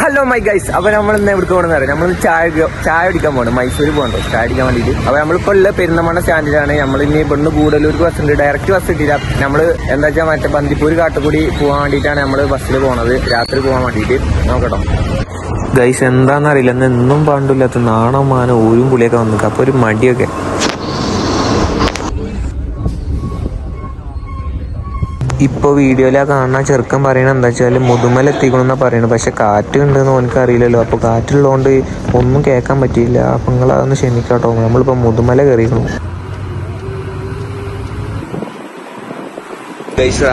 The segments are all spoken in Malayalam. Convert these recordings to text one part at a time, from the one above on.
ഹലോ മൈ ഗൈസ് അപ്പൊ നമ്മൾ ഇന്ന് എവിടെ പോകണമെന്ന് അറിയാം നമ്മൾ ചായ ചായ അടിക്കാൻ പോകണം. മൈസൂർ പോകണ്ടോ ചായ അടിക്കാൻ വേണ്ടിയിട്ട്. അപ്പൊ നമ്മളിപ്പോ ഉള്ള പെരുന്നമണ സ്റ്റാൻഡിലാണ്. നമ്മൾ ഇനി ഇവിടുന്ന് ഗൂഡല്ലൂർക്ക് ബസ് ഉണ്ട്. ഡയറക്റ്റ് ബസ് കിട്ടിയില്ല. നമ്മൾ എന്താ വെച്ചാൽ മറ്റേ ബന്ദിപ്പൂർ കാട്ടുകൂടി പോകാൻ വേണ്ടിയിട്ടാണ് നമ്മൾ ബസ്സിൽ പോണത്. രാത്രി പോകാൻ വേണ്ടിയിട്ട്. നോക്കട്ടോ. ഗൈസ് എന്താണെന്നറിയില്ല ഇന്ന് എന്നും പണ്ടില്ലാത്ത നാണം ഊരും പുളിയൊക്കെ വന്നിട്ട്. അപ്പൊ ഒരു മടിയൊക്കെ. ഇപ്പൊ വീഡിയോയിലാ കാണുന്ന ചെറുക്കൻ പറയണ എന്താ വെച്ചാൽ മുതുമല എത്തിക്കണമെന്നാ പറയണത്. പക്ഷെ കാറ്റ് ഉണ്ടെന്ന് ഓനക്ക് അറിയില്ലല്ലോ. അപ്പോൾ കാറ്റുള്ളതുകൊണ്ട് ഒന്നും കേൾക്കാൻ പറ്റിയില്ല. അപ്പൊ നിങ്ങൾ അതൊന്ന് ക്ഷമിക്കാട്ടോ. നമ്മളിപ്പോൾ മുതുമല കയറിയിരുന്നു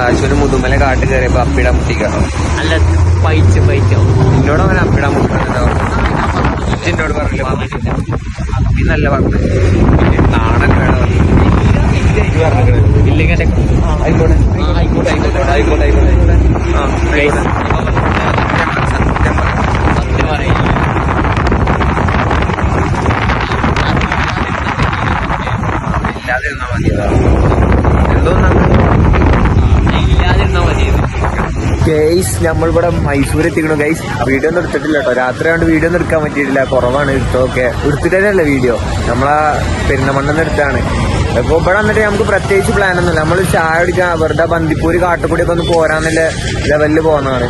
ആശുവിന് മുതുമല കാട്ട് കയറിയപ്പോ അപ്പിടാൻ മുട്ടിക്കാണോ അല്ല പൈച്ച് പൈച്ചോ എന്നോട് അവൻ അപ്പിടാൻ മുട്ടിക്കോട് എന്നോട് പറഞ്ഞില്ല നല്ല പറഞ്ഞു നാടൻ വേണം. ഗൈസ് നമ്മളിവിടെ മൈസൂർ എത്തിക്കണു ഗൈസ് വീഡിയോ ഒന്നും എടുത്തിട്ടില്ല കേട്ടോ. രാത്രി ആയതുകൊണ്ട് വീഡിയോ ഒന്നും എടുക്കാൻ പറ്റിയിട്ടില്ല. കുറവാണ് എടുത്തൊക്കെ എടുത്തിട്ടല്ലേ വീഡിയോ നമ്മളാ പെരുന്നമണ്ണെന്ന് എടുത്താണ്. അപ്പൊ ഇവിടെ വന്നിട്ട് നമുക്ക് പ്രത്യേകിച്ച് പ്ലാൻ ഒന്നുമില്ല. നമ്മൾ ചായ കുടിക്കാൻ വെറുതെ ബന്ദിപ്പൂര് കാട്ടുകൂടി ഒക്കെ ഒന്ന് പോരാന്നുള്ള ലെവലിൽ പോകുന്നതാണ്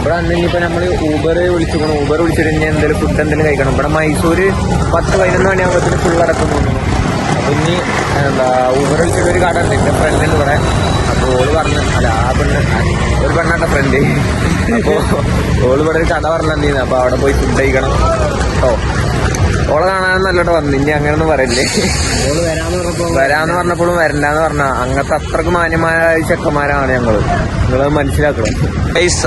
ഇവിടെ വന്ന് ഇപ്പൊ നമ്മൾ ഊബർ വിളിച്ചിരിക്കണം ഊബർ വിളിച്ചിട്ട് ഇനി എന്തെങ്കിലും ഫുഡ് എന്തെങ്കിലും കഴിക്കണം. ഇവിടെ മൈസൂര് പത്ത് പതിനൊന്ന് മണിയാകുമ്പോഴത്തേന് ഫുൾ അടക്കം തോന്നുന്നു അപ്പൊ ഇനി എന്താ ഊബർ വിളിച്ചിട്ട് ഒരു കട ഉണ്ട്. എന്റെ ഫ്രണ്ട് ഉണ്ട് ഇവിടെ. അപ്പൊ ഓൾ പറഞ്ഞു അല്ല ആ പെണ്ണ് ഒരു പെണ്ണാട്ട ഫ്രണ്ട് അപ്പൊ ഓൾ ഇവിടെ ഒരു കട പറഞ്ഞിരുന്നു അപ്പൊ അവിടെ പോയി ഫുഡ് കഴിക്കണം. കേട്ടോ ഓളെ കാണാൻ നല്ലോട്ട് വന്നു. ഇനി അങ്ങനെയൊന്നും പറയല്ലേ? വരാന്ന് പറഞ്ഞപ്പോഴും വരണ്ടെന്ന് പറഞ്ഞ അങ്ങനത്തെ അത്രയ്ക്ക് മാന്യമായ ചെക്കന്മാരാണ് ഞങ്ങൾ. നിങ്ങൾ മനസ്സിലാക്കണം.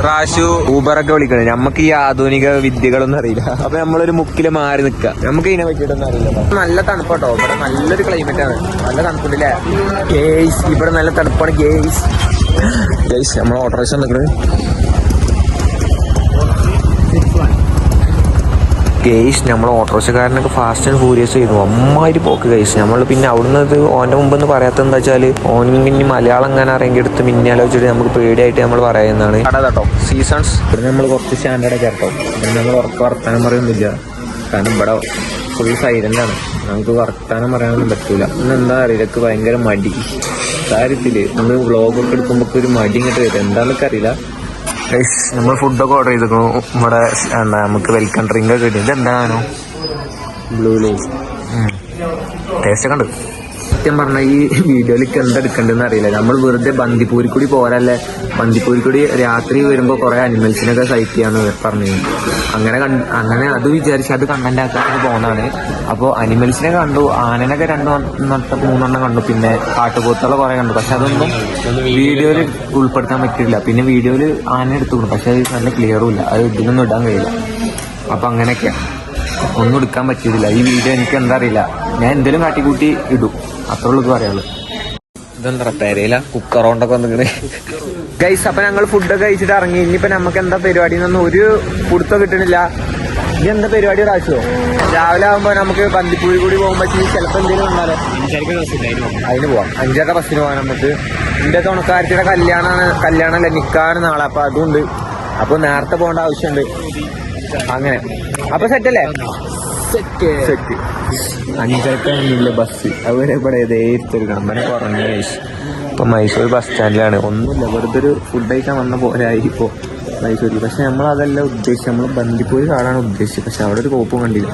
റാഷു ഊബറൊക്കെ വിളിക്കണേ. നമുക്ക് ഈ ആധുനിക വിദ്യകളൊന്നും അറിയില്ല. അപ്പൊ നമ്മളൊരു മുക്കിൽ മാറി നിക്ക. നമുക്ക് ഇതിനെ പറ്റിയിട്ടൊന്നും അറിയില്ല. നല്ല തണുപ്പാട്ടോ. ഇവിടെ നല്ലൊരു ക്ലൈമറ്റ് ആണ്. നല്ല തണുപ്പുണ്ടല്ലേ? ഗേയ്സ് ഇവിടെ നല്ല തണുപ്പാണ് ഗേയ്സ് ഗേയ്സ് നമ്മൾ ഓട്ടോറിക്ഷ നിൽക്കണത് ഗെയ്സ് നമ്മൾ ഓട്ടോറിക്ഷക്കാരനൊക്കെ ഫാസ്റ്റ് ആൻഡ് ഫ്യൂരിയസ് ചെയ്തു അമ്മാതിരി പോക്ക് ഗെയ്സ് നമ്മൾ പിന്നെ അവിടുന്ന് ഇത് ഓന്റെ മുമ്പെന്ന് പറയാത്ത എന്താ വെച്ചാൽ ഓനും പിന്നെ മലയാളം എങ്ങനെ അറിയെങ്കിൽ എടുത്ത് മിന്നെ ആലോചിച്ചിട്ട് നമുക്ക് പേടിയായിട്ട് നമ്മൾ പറയുന്നതാണ്. കട കേട്ടോ സീസൺസ് ഇവിടെ നമ്മൾ കുറച്ച് സ്റ്റാൻഡേർഡ് കേട്ടോ പിന്നെ നമ്മൾ ഉറപ്പ് വർത്താനം പറയുന്നില്ല. കാരണം ഇവിടെ ഫുൾ സൈലന്റ് ആണ്. നമുക്ക് വർത്താനം പറയാനൊന്നും പറ്റൂല. ഇന്ന് എന്താ അറിയില്ല. എനിക്ക് ഭയങ്കര മടി. കാര്യത്തിൽ നമ്മൾ വ്ളോഗൊക്കെ എടുക്കുമ്പോൾ ഒരു മടി ഇങ്ങോട്ട് വരും. എന്താണെന്നൊക്കെ അറിയില്ല. നമ്മൾ ഫുഡൊക്കെ ഓർഡർ ചെയ്തിരുന്നു നമ്മുടെ എന്താ നമുക്ക് വെൽക്കം ഡ്രിങ്ക് ഒക്കെ കിട്ടി. ഇതെന്താണോ ബ്ലൂ ലൈസ് ടേസ്റ്റ് ഒക്കെ ഉണ്ട്. സത്യം പറഞ്ഞ ഈ വീഡിയോയിലേക്ക് എന്തെടുക്കണ്ടെന്ന് അറിയില്ല. നമ്മൾ വെറുതെ ബന്ദിപ്പൂരി കൂടി പോരല്ലേ? ബന്ദിപ്പൂരി കൂടി രാത്രി വരുമ്പോൾ കുറെ അനിമൽസിനൊക്കെ സൈറ്റ് ചെയ്യാന്ന് പറഞ്ഞു. അങ്ങനെ കണ്ട് അങ്ങനെ അത് വിചാരിച്ച് അത് കണ്ടന്റ് ആക്കാൻ പോകുന്നതാണ് അപ്പോൾ അനിമൽസിനെ കണ്ടു ആനനൊക്കെ രണ്ടു മൂന്നെണ്ണം കണ്ടു. പിന്നെ കാട്ടുപോത്തുകളെ കുറെ കണ്ടു. പക്ഷെ അതൊന്നും വീഡിയോയിൽ ഉൾപ്പെടുത്താൻ പറ്റില്ല പിന്നെ വീഡിയോയിൽ ആന എടുത്തു പക്ഷെ അത് നല്ല ക്ലിയറും ഇല്ല. അത് ഇതിനൊന്നും ഇടാൻ കഴിയില്ല. അപ്പൊ അങ്ങനെയൊക്കെ ഒന്നും എടുക്കാൻ പറ്റിയിട്ടില്ല ഈ വീഡിയോ എനിക്ക് എന്താ അറിയില്ല. ഞാൻ എന്തെങ്കിലും കാട്ടിക്കൂട്ടി ഇടും. അത്രേ ഉള്ളൂ ഇത് പറയാനുള്ളത് ഇതെന്താ പെരയില കുക്കറോണ്ടൊക്കെ വന്നിങ്ങനെ ഗൈസ് അപ്പൊ ഞങ്ങൾ ഫുഡൊക്കെ കഴിച്ചിട്ട് ഇറങ്ങി. ഇനിയിപ്പോ നമുക്ക് എന്താ പരിപാടി എന്നൊന്നും ഒരു കുടുത്തോ കിട്ടണില്ല. ഇനി എന്താ പരിപാടി പ്രാവശ്യമോ രാവിലെ ആകുമ്പോ നമുക്ക് ബന്ദിപ്പൂരി കൂടി പോകുമ്പോ ചിലപ്പോ എന്തെങ്കിലും വന്നാലോ? അതിന് പോവാം. അഞ്ചര ബസ്സിന് പോകാൻ നമുക്ക്. എന്റെ തുണക്കാരത്തിയുടെ കല്യാണമാണ് കല്യാണമല്ല നിക്കാണ് നാളെ. അപ്പൊ അതുണ്ട്. അപ്പൊ നേരത്തെ പോകേണ്ട ആവശ്യമുണ്ട്. അങ്ങനെ. അപ്പൊ സെറ്റ് അല്ലേ? സെറ്റ് അഞ്ചരക്കാണില്ല ബസ് അവരെ ഇവിടെ ഏതൊരു കമ്പനി കുറഞ്ഞ ഇപ്പൊ മൈസൂർ ബസ് സ്റ്റാൻഡിലാണ് ഒന്നുമില്ല. വെറുതെ ഒരു ഫുഡ് കഴിക്കാൻ വന്ന പോരായി ഇപ്പോ മൈസൂരിൽ പക്ഷെ നമ്മൾ അതല്ല ഉദ്ദേശിച്ചത്. നമ്മൾ ബന്ദിപ്പൂരി കാടാണ് ഉദ്ദേശിച്ചത്. പക്ഷെ അവിടെ ഒരു കോപ്പും കണ്ടില്ല.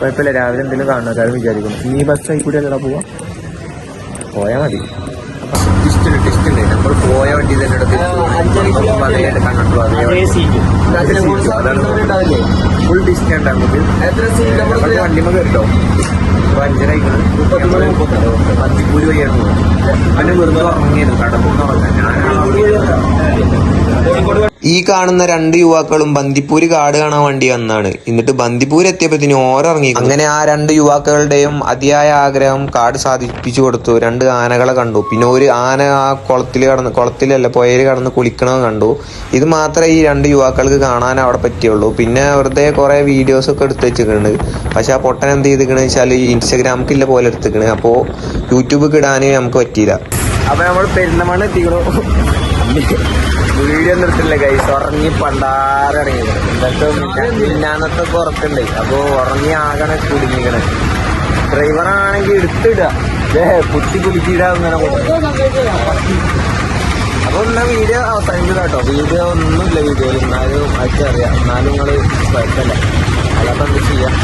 കുഴപ്പമില്ല. രാവിലെ എന്തെങ്കിലും കാര്യം വിചാരിക്കുന്നു. നീ ബസ് കൂടി അല്ലടാ പോവാ? പോയാ മതി ടിസ്റ്റ് ഉണ്ട് ടിസ്റ്റ് ഉണ്ട് നമ്മൾ പോയ വണ്ടി തന്നെ ഫുൾ ഡിസ്റ്റൻസ് നമുക്ക് വണ്ടിമ കയറിട്ടോ അഞ്ചരായിക്കണം പത്തിപ്പൂര് വഴിയാണ് പോകുന്നത് അവന് വെറുതെ ഉറങ്ങിയത് കടപ്പൊന്ന് ഈ കാണുന്ന രണ്ട് യുവാക്കളും ബന്ദിപ്പൂര് കാട് കാണാൻ വേണ്ടി വന്നാണ്. എന്നിട്ട് ബന്ദിപ്പൂര് എത്തിയപ്പോഴത്തിന് ഓരോറങ്ങി അങ്ങനെ ആ രണ്ട് യുവാക്കളുടെയും അതിയായ ആഗ്രഹം കാട് സാധിപ്പിച്ചു കൊടുത്തു. രണ്ട് ആനകളെ കണ്ടു. പിന്നെ ഒരു ആന ആ കുളത്തിൽ കടന്ന് കുളത്തിലല്ല പുഴയിൽ കടന്ന് കുളിക്കണമെന്ന് കണ്ടു. ഇത് മാത്രമേ ഈ രണ്ട് യുവാക്കൾക്ക് കാണാൻ അവിടെ പറ്റിയുള്ളൂ. പിന്നെ വെറുതെ കുറെ വീഡിയോസ് ഒക്കെ എടുത്ത് വെച്ചിട്ടുണ്ട്. പക്ഷെ ആ പൊട്ടൻ എന്ത് ചെയ്തിക്കണെന്ന് വെച്ചാൽ ഇൻസ്റ്റാഗ്രാമിൽ ഇല്ല പോലെ എടുത്തിക്കണ് അപ്പോൾ യൂട്യൂബിൽ ഇടാനേ നമുക്ക് പറ്റിയില്ല. അപ്പൊ നമ്മൾ പെരുന്തമണ്ണ എത്തിക്കണു. വീഡിയോ നിർത്തില്ല കൈസ് ഉറങ്ങി പണ്ടാറിറങ്ങിയത്. എന്തൊക്കെ മിന്നാന്നത്തെ ഉറക്കുണ്ട് അപ്പൊ ഉറങ്ങി ആകണ കുടുങ്ങിക്കണേ. ഡ്രൈവറാണെങ്കിൽ എടുത്തിടുക. ഏ കുത്തി കുലുക്കിയിടാ ഇങ്ങനെ പോകും അപ്പൊ എന്നാ വീഡിയോ അവസാനിച്ചത് കേട്ടോ. വീഡിയോ ഒന്നുമില്ല വീഡിയോയിൽ. എന്നാലും അയച്ചറിയാം എന്നാലും നിങ്ങൾ കുഴപ്പമില്ല. അല്ലാത്ത എന്ത് ചെയ്യാം?